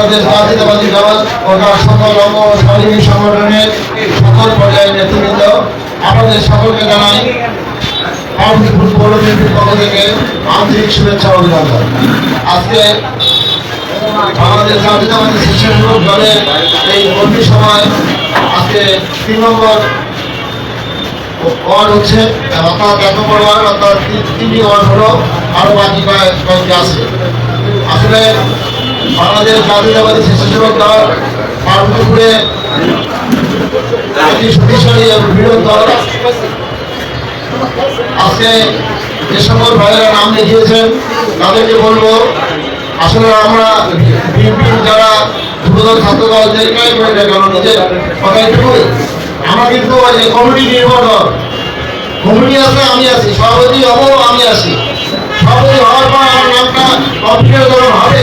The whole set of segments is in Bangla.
বাংলাদেশ জাতীয়তাবাদী দল ও তার সকল অঙ্গ সাংগঠনিক সংগঠনের সকল পর্যায়ের নেতৃবৃন্দ, আপনাদের সকলকে জানাই পক্ষ থেকে আন্তরিক শুভেচ্ছা অভিনন্দন। আজকে বাংলাদেশ জাতীয়তাবাদী স্বেচ্ছাসেবক দলের এই কর্মী সভায় আজকে তিন নম্বর ওয়ার্ড হচ্ছে, অর্থাৎ এক নম্বর ওয়ার্ড, অর্থাৎ তিন- তিনটি ওয়ার্ড হলো আরও বাকি কয়েকটি আছে। আসলে বাংলাদেশ জাতীয়তাবাদী স্বেচ্ছাসেবক দল পার্বতীপুরে দল। আজকে যে সকল ভাইয়েরা নাম লিখিয়েছেন, তাদেরকে বলব, আসলে আমরা যারা ছাত্র আমরা কিন্তু কমিটি নির্ভর কমিটি আছে, আমি আছি। সভাপতি হব, আমি আছি। সভাপতি হওয়ার পর আমার নামটা যখন হবে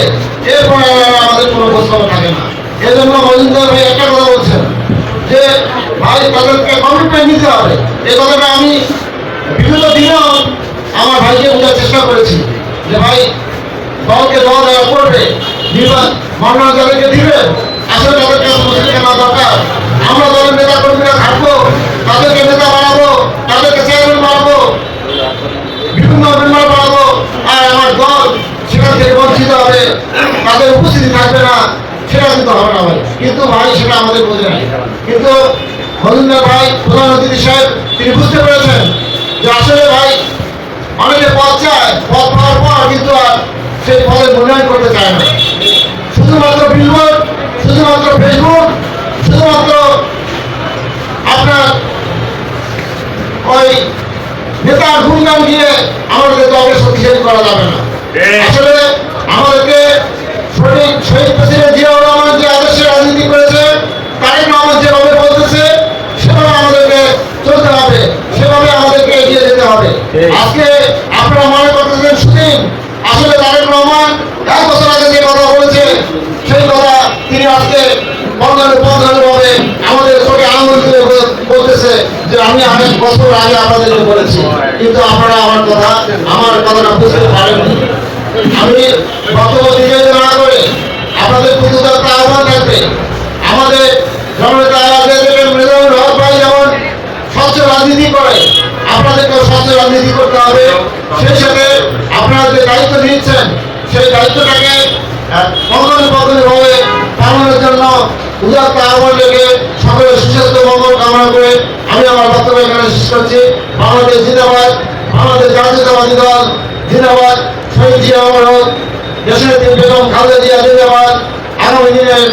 এরপরে আর আমাদের কোনো প্রস্তাব থাকে না এজন্য মজুমদার ভাই একটা কথা বলছেন যে ভাই তাদেরকে কমিটমেন্ট নিতে হবে। এই কথাটা আমি বিভিন্ন দিনেও আমার ভাইকে বোঝার চেষ্টা করেছি যে, ভাই, দলকে দল দেওয়া করবে নির্বাচন মনোনয়ন যাদেরকে দিবে, আসলে তাদেরকে মুসলিম কেনা দরকার। আমরা দলের নেতা কর্মীরা থাকব, তাদেরকে নেতা বানাবো, তাদেরকে চেয়ারম্যান বানাবো, বিভিন্ন মেম্বার বানাবো। আর আমার দল সেখান থেকে বঞ্চিত হবে, তাদের উপস্থিতি থাকবে না, সেটা কিন্তু হবে না ভাই। কিন্তু ভাই, সেটা আমাদের বোঝে নাই। কিন্তু মজুমদার ভাই প্রধান অতিথি সাহেব তিনি বুঝতে পেরেছেন যে আসলে ভাই অনেকে পদ চায় পদ পাওয়ার পর কিন্তু আর সেই পদের মূল্যায়ন করতে চায় না। শুধুমাত্র বিলবোর্ড শুধুমাত্র ফেসবুক শুধুমাত্র আপনার ওই নেতার গুণগান দিয়ে আমাদের দলকে শক্তিশালী করা যাবে না। আসলে আমাদেরকে সঠিক শহীদ প্রেসিডেন্ট জিয়াউর রহমান যে আদর্শে রাজনীতি করেছে তারেক রহমান যেভাবে বলতেছে সেভাবে আমাদেরকে চলতে হবে সেভাবে আমাদেরকে এগিয়ে যেতে হবে আজকে আপনারা মনে করতেছেন শুটিং আসলে তারেক রহমান এক বছর আগে যে কথা বলেছে সেই কথা তিনি আজকে বন্ধনে বন্ধনে ভাবে আমাদের চোখে আনন্দ দিয়ে বলতেছে যে আমি অনেক বছর আগে আপনাদেরকে বলেছি। কিন্তু আপনারা আমার কথা, আমার কথাটা বুঝতে পারেননি। আমি বক্তব্য দিকে না করে আপনাদের প্রতি আহ্বান থাকবে। আমাদের জননেতা মৃদুল হক ভাই যেমন স্বচ্ছ রাজনীতি করে, আপনাদেরকেও স্বচ্ছ রাজনীতি করতে হবে। সেই সাথে আপনারা যে দায়িত্ব নিচ্ছেন সেই দায়িত্বটাকে বদলে বদলে ভাবে পালনের জন্য উদাত্ত আহ্বান রেখে সকলের সুস্বাস্থ্য, মঙ্গল কামনা করে আমি আমার বক্তব্য এখানে শেষ করছি। বাংলাদেশ জিন্দাবাদ, বাংলাদেশ জাতীয়তাবাদী দল জিন্দাবাদ, শহীদ জিয়া দেশের তিন বেগম খালেদা জিয়া জিন্দাবাদ, আগামী দিনের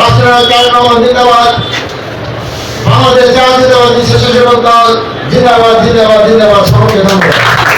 রাষ্ট্রনায়ক রহমান জিন্দাবাদ, বাংলাদেশ জাতীয়তাবাদী স্বেচ্ছাসেবক দল জিন্দাবাদ জিন্দাবাদ জিন্দাবাদ। সকলকে ধন্যবাদ।